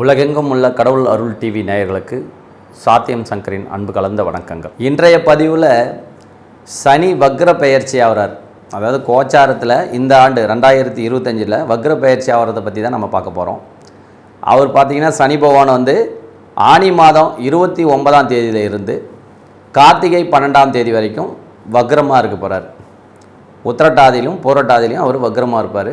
உலகெங்கும் உள்ள கடவுள் அருள் டிவி நேயர்களுக்கு சாத்தியம் சங்கரின் அன்பு கலந்த வணக்கங்கள். இன்றைய பதிவில் சனி வக்ர பெயர்ச்சி ஆகிறார் அதாவது கோச்சாரத்தில் இந்த ஆண்டு ரெண்டாயிரத்தி இருபத்தஞ்சில் வக்ர பெயர்ச்சி ஆகிறத பற்றி தான் நம்ம பார்க்க போகிறோம் அவர் பார்த்திங்கன்னா சனி பகவான் வந்து ஆனி மாதம் இருபத்தி ஒன்பதாம் தேதியில் இருந்து கார்த்திகை பன்னெண்டாம் தேதி வரைக்கும் வக்ரமாக இருக்க போகிறார் உத்திரட்டாதியிலும் பூரட்டாதியிலும் அவர் வக்ரமாக இருப்பார்.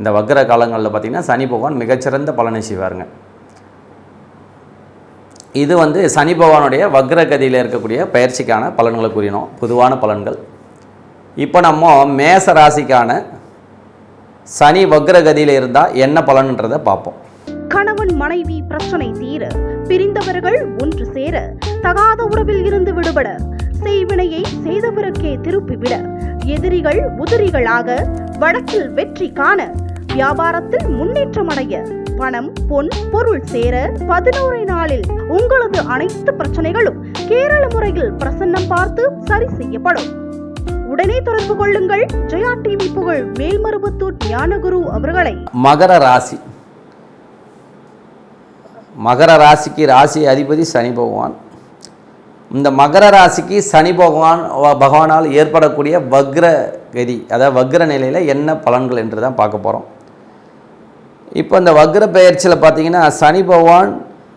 இந்த வக்ர காலங்களில் பார்த்திங்கன்னா சனி பகவான் மிகச்சிறந்த பலனை செய்வாருங்க. இது வந்து சனி பகவானுடைய வக்ரகதியில் இருக்கக்கூடிய பயிற்சிக்கான பலன்களை கூறினோம். பொதுவான பலன்கள். இப்போ நம்ம மேச ராசிக்கான சனி வக்ரகதியில் இருந்தால் என்ன பலன்ன்றதை பார்ப்போம். கணவன் மனைவி பிரச்சனை தீர பிரிந்தவர்கள் ஒன்று சேர தகாத உறவில் இருந்து விடுபட செய்வினையை செய்தவருக்கே திருப்பிவிட எதிரிகள் உதிரிகளாக வடக்கில் வெற்றி காண வியாபாரத்தில் முன்னேற்றம் அடைய பணம் பொன் பொருள் சேர பதினோரு நாளில் உங்களது அனைத்து பிரச்சனைகளும் கேரள முறையில் பிரசன்னம் பார்த்து சரி செய்யப்படும். உடனே தொடர்பு கொள்ளுங்கள். ஜெயா டிவி புகழ் மேல்மருவத்தூர் ஞானகுரு அவர்களை. மகர ராசி. மகர ராசிக்கு ராசி அதிபதி சனி பகவான். இந்த மகர ராசிக்கு சனி பகவான் பகவானால் ஏற்படக்கூடிய வக்ர கதி அதாவது வக்ர நிலையில் என்ன பலன்கள் என்று தான் பார்க்க போகிறோம் இப்போ இந்த வக்ர பெயர்ச்சியில் பார்த்தீங்கன்னா சனி பகவான்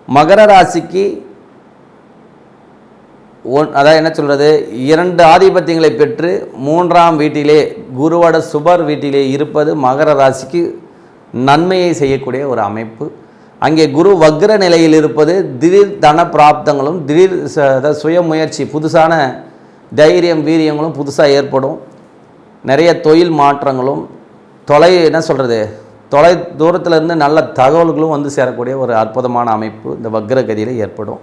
மகர ராசிக்கு ஒன் அதாவது என்ன சொல்கிறது இரண்டு ஆதிபத்தியங்களை பெற்று மூன்றாம் வீட்டிலே குருவோட சுபர் வீட்டிலே இருப்பது மகர ராசிக்கு நன்மையை செய்யக்கூடிய ஒரு அமைப்பு. அங்கே குரு வக்ர நிலையில் இருப்பது திடீர் தன பிராப்தங்களும் திடீர் ச- அதாவது சுய முயற்சி புதுசான தைரியம் வீரியங்களும் புதுசாக ஏற்படும். நிறைய தொழில் மாற்றங்களும் தொலை என்ன சொல்கிறது தொலை தூரத்துல இருந்து நல்ல தகவல்களும் வந்து சேரக்கூடிய ஒரு அற்புதமான அமைப்பு இந்த வக்ரகதியில் ஏற்படும்.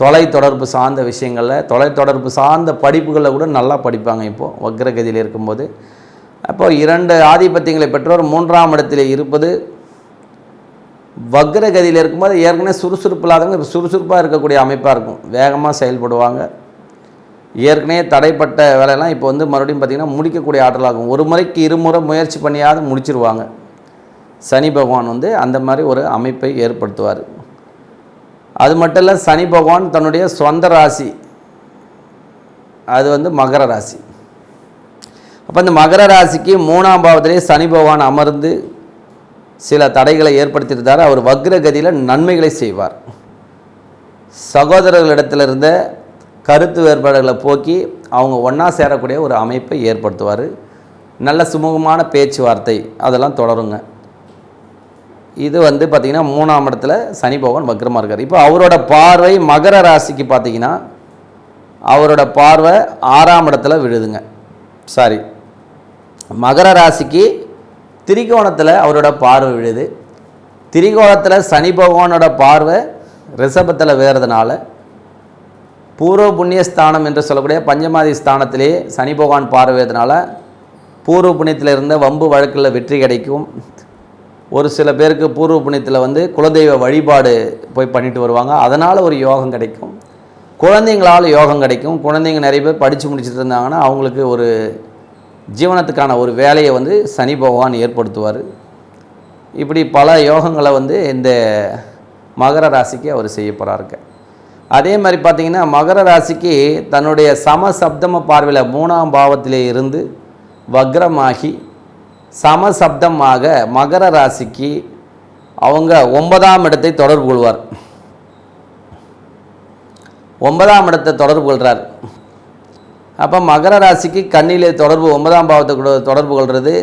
தொலை தொடர்பு சார்ந்த விஷயங்களில் தொலை தொடர்பு சார்ந்த படிப்புகளில் கூட நல்லா படிப்பாங்க இப்போது வக்ரகதியில் இருக்கும்போது. அப்போது இரண்டு ஆதிபத்தியங்களை பெற்றோர் மூன்றாம் இடத்தில் இருப்பது வக்ரகதியில் இருக்கும்போது ஏற்கனவே சுறுசுறுப்பு இல்லாதவங்க இப்போ சுறுசுறுப்பாக இருக்கக்கூடிய அமைப்பாக இருக்கும். வேகமாக செயல்படுவாங்க. ஏற்கனவே தடைப்பட்ட வேலையெல்லாம் இப்போ வந்து மறுபடியும் பார்த்திங்கன்னா முடிக்கக்கூடிய ஆற்றலாகும். ஒரு முறைக்கு இருமுறை முயற்சி பண்ணியாவது முடிச்சிருவாங்க. சனி பகவான் வந்து அந்த மாதிரி ஒரு அமைப்பை ஏற்படுத்துவார். அது மட்டும் இல்லை சனி பகவான் தன்னுடைய சொந்த ராசி. அது வந்து மகர ராசி. அப்போ இந்த மகர ராசிக்கு மூணாம் பாவத்திலே சனி பகவான் அமர்ந்து சில தடைகளை ஏற்படுத்தியிருந்தார். அவர் வக்ரகதியில் நன்மைகளை செய்வார். சகோதரர்களிடத்தில் இருந்த கருத்து வேறுபாடுகளை போக்கி அவங்க ஒன்றா சேரக்கூடிய ஒரு அமைப்பை ஏற்படுத்துவார். நல்ல சுமூகமான பேச்சுவார்த்தை அதெல்லாம் தொடருங்க. இது வந்து பார்த்திங்கன்னா மூணாம் இடத்துல சனி பகவான் வக்ரமாக இருக்கார். இப்போ அவரோட பார்வை மகர ராசிக்கு பார்த்தீங்கன்னா அவரோட பார்வை ஆறாம் இடத்துல விழுதுங்க. சாரி மகர ராசிக்கு திரிகோணத்தில் அவரோட பார்வை விழுது. திரிகோணத்தில் சனி பகவானோட பார்வை ரிஷபத்தில் வேறதுனால பூர்வ புண்ணிய ஸ்தானம் என்று சொல்லக்கூடிய பஞ்சமாதி ஸ்தானத்திலே சனி பகவான் பார்வையதுனால பூர்வ புண்ணியத்தில் இருந்த வம்பு வழக்கில் வெற்றி கிடைக்கும். ஒரு சில பேருக்கு பூர்வ புண்ணியத்தில் வந்து குலதெய்வ வழிபாடு போய் பண்ணிட்டு வருவாங்க. அதனால் ஒரு யோகம் கிடைக்கும். குழந்தைங்களால் யோகம் கிடைக்கும். குழந்தைங்க நிறைய பேர் படித்து முடிச்சுட்டு இருந்தாங்கன்னா அவங்களுக்கு ஒரு ஜீவனத்துக்கான ஒரு வேலையை வந்து சனி பகவான் ஏற்படுத்துவார். இப்படி பல யோகங்களை வந்து இந்த மகர ராசிக்கு அவர் செய்ய போகிறாருங்க அதே மாதிரி பார்த்திங்கன்னா மகர ராசிக்கு தன்னுடைய சமசப்தம பார்வையில் மூணாம் பாவத்திலே இருந்து வக்ரமாகி சமசப்தமாக மகர ராசிக்கு அவங்க ஒன்பதாம் இடத்தை தொடர்பு கொள்வார். ஒன்பதாம் இடத்தை தொடர்பு கொள்கிறார் அப்போ மகர ராசிக்கு கண்ணிலே தொடர்பு ஒன்பதாம் பாவத்தை கூட தொடர்பு கொள்வது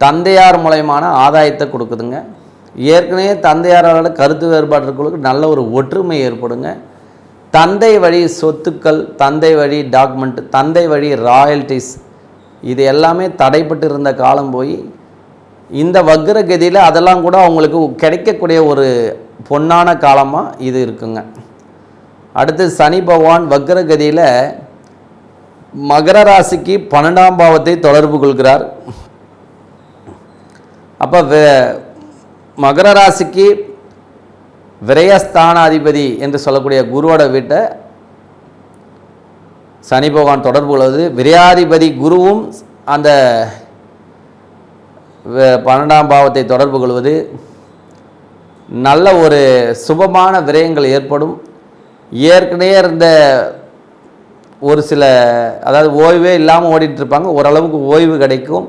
தந்தையார் மூலயமான ஆதாயத்தை கொடுக்குதுங்க. ஏற்கனவே தந்தையாரோட கருத்து வேறுபாடு இருக்கிறவங்களுக்கு நல்ல ஒரு ஒற்றுமை ஏற்படுங்க. தந்தை வழி சொத்துக்கள் தந்தை வழி டாக்குமெண்ட் தந்தை வழி ராயல்டிஸ் இது எல்லாமே தடைப்பட்டு இருந்த காலம் போய் இந்த வக்ரகதியில் அதெல்லாம் கூட அவங்களுக்கு கிடைக்கக்கூடிய ஒரு பொன்னான காலமாக இது இருக்குங்க. அடுத்து சனி பகவான் வக்ரகதியில் மகர ராசிக்கு பன்னெண்டாம் பாவத்தை தொடர்பு கொள்கிறார். அப்போ மகர ராசிக்கு விரயஸ்தானாதிபதி என்று சொல்லக்கூடிய குருவோட வீட்டை சனி பகவான் தொடர்பு கொள்வது விரையாதிபதி குருவும் அந்த பன்னெண்டாம் பாவத்தை தொடர்பு கொள்வது நல்ல ஒரு சுபமான விரயங்கள் ஏற்படும். ஏற்கனவே இருந்த ஒரு சில அதாவது ஓய்வே இல்லாமல் ஓடிட்டு இருப்பாங்க ஓரளவுக்கு ஓய்வு கிடைக்கும்.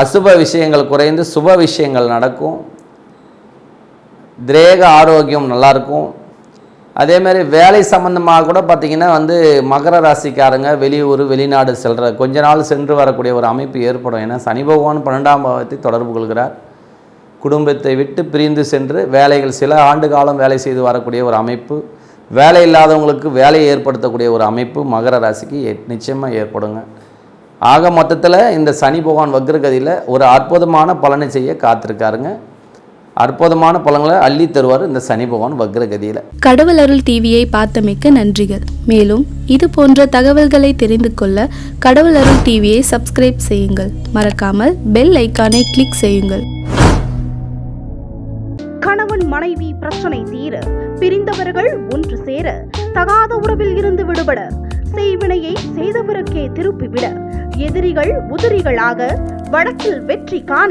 அசுப விஷயங்கள் குறைந்து சுப விஷயங்கள் நடக்கும். திரேக ஆரோக்கியம் நல்லாயிருக்கும் அதே மாதிரி வேலை சம்மந்தமாக கூட பார்த்திங்கன்னா வந்து மகர ராசிக்காரங்க வெளியூர் வெளிநாடு செல்கிற கொஞ்ச நாள் சென்று வரக்கூடிய ஒரு அமைப்பு ஏற்படும். ஏன்னா சனி பகவான் பன்னெண்டாம் பாவத்தை தொடர்பு கொள்கிறார். குடும்பத்தை விட்டு பிரிந்து சென்று வேலைகள் சில ஆண்டு காலம் வேலை செய்து வரக்கூடிய ஒரு அமைப்பு வேலை இல்லாதவங்களுக்கு வேலையை ஏற்படுத்தக்கூடிய ஒரு அமைப்பு மகர ராசிக்கு நிச்சயமாக ஏற்படுங்க. ஆக மொத்தத்தில் இந்த சனி பகவான் வக்ரகதியில் ஒரு அற்புதமான பலனை செய்ய காத்திருக்காருங்க. அற்புதமான பலன்களை அள்ளி தருவார் இந்த சனி பகவான் வக்ரகதியில். கடவுள் அருள் டிவியை பார்த்தமைக்க நன்றிகள். மேலும் இது போன்ற தகவல்களை தெரிந்து கொள்ள கடவுள் அருள் டிவியை சப்ஸ்கிரைப் செய்யுங்கள். மறக்காமல் பெல் ஐக்கானை கிளிக் செய்யுங்கள். கணவன் மனைவி பிரச்சனை தீர பிரிந்தவர்கள் ஒன்று சேர தகாத உறவில் இருந்து விடுபட செய்வினையை செய்தவருக்கே திருப்பிவிட எதிரிகள் உதிரிகளாக வழக்கில் வெற்றி காண